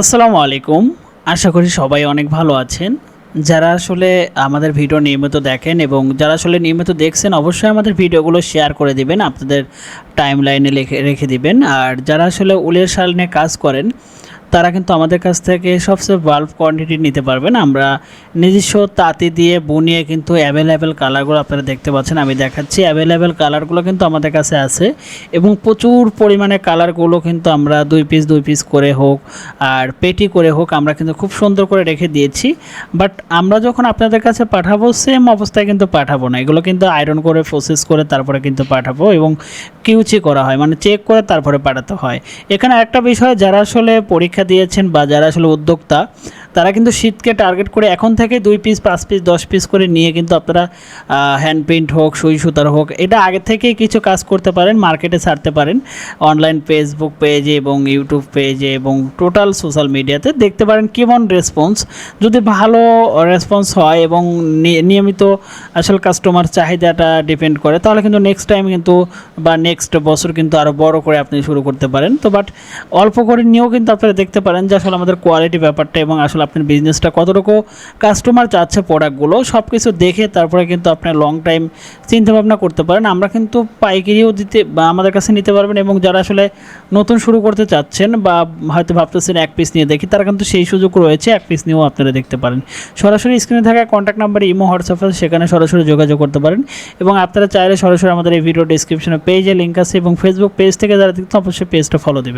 আসসালামু আলাইকুম। আশা করি সবাই অনেক ভালো আছেন। যারা আসলে আমাদের ভিডিও নিয়মিত দেখেন এবং যারা আসলে নিয়মিত দেখছেন, অবশ্যই আমাদের ভিডিওগুলো শেয়ার করে দিবেন, আপনাদের টাইম লাইনে লিখে, রেখে দিবেন। আর যারা আসলে উলের শাল নিয়ে কাজ করেন তারা কিন্তু আমাদের কাছ থেকে সবচেয়ে বাল্ব কোয়ান্টিটি নিতে পারবেন আমরা নিজস্ব তাঁতি দিয়ে বুনিয়ে কিন্তু অ্যাভেলেবেল কালারগুলো আপনারা দেখতে পাচ্ছেন, আমি দেখাচ্ছি। অ্যাভেলেবেল কালারগুলো কিন্তু আমাদের কাছে আছে এবং প্রচুর পরিমাণে কালারগুলো কিন্তু আমরা দুই পিস দুই পিস করে হোক আর পেটি করে হোক আমরা কিন্তু খুব সুন্দর করে রেখে দিয়েছি। বাট আমরা যখন আপনাদের কাছে পাঠাবো সেম অবস্থায় কিন্তু পাঠাবো না। এগুলো কিন্তু আয়রন করে প্রসেস করে তারপরে কিন্তু পাঠাবো এবং কিউচি করা হয় মানে চেক করে তারপরে পাঠাতে হয়। এখানে একটা বিষয়, যারা আসলে পরীক্ষা দিয়েছেন বা যারা আসলে উদ্যোক্তা তারা কিন্তু শীতকে টার্গেট করে এখন থেকে দুই পিস পাঁচ পিস দশ পিস করে নিয়ে কিন্তু আপনারা হ্যান্ড পেন্ট হোক, সুই সুতার হোক, এটা আগে থেকেই কিছু কাজ করতে পারেন মার্কেটে ছাড়তে পারেন। অনলাইন ফেসবুক পেজে এবং ইউটিউব পেজে এবং টোটাল সোশ্যাল মিডিয়াতে দেখতে পারেন কেমন রেসপন্স যদি ভালো রেসপন্স হয় এবং নিয়মিত আসলে কাস্টমার চাহিদাটা ডিপেন্ড করে, তাহলে কিন্তু নেক্সট টাইম কিন্তু বা নেক্সট বছর কিন্তু আরও বড় করে আপনি শুরু করতে পারেন। তো বাট অল্প করে নিয়েও কিন্তু আপনারা দেখতে পারেন যে আসলে আমাদের কোয়ালিটি ব্যাপারটা এবং আসলে আপনার বিজনেসটা কতটুকু কাস্টমার চাচ্ছে প্রোডাক্টগুলো সব কিছু দেখে তারপরে কিন্তু আপনার লং টাইম চিন্তা ভাবনা করতে পারেন। আমরা কিন্তু পাইকারিও দিতে বা আমাদের কাছে নিতে পারবেন এবং যারা আসলে নতুন শুরু করতে চাচ্ছেন বা হয়তো ভাবতেছেন এক পিস নিয়ে দেখি, তারা কিন্তু সেই সুযোগ রয়েছে, এক পিস নিয়েও আপনারা দেখতে পারেন। সরাসরি স্ক্রিনে থাকা কন্ট্যাক্ট নাম্বারে ইমো হোয়াটসঅ্যাপ আছে, সেখানে সরাসরি যোগাযোগ করতে পারেন এবং আপনারা চাইলে সরাসরি আমাদের এই ভিডিও ডিসক্রিপশনে পেজে লিঙ্ক আছে এবং ফেসবুক পেজ থেকে যারা দেখতে অবশ্যই পেজটা ফলো দেবেন।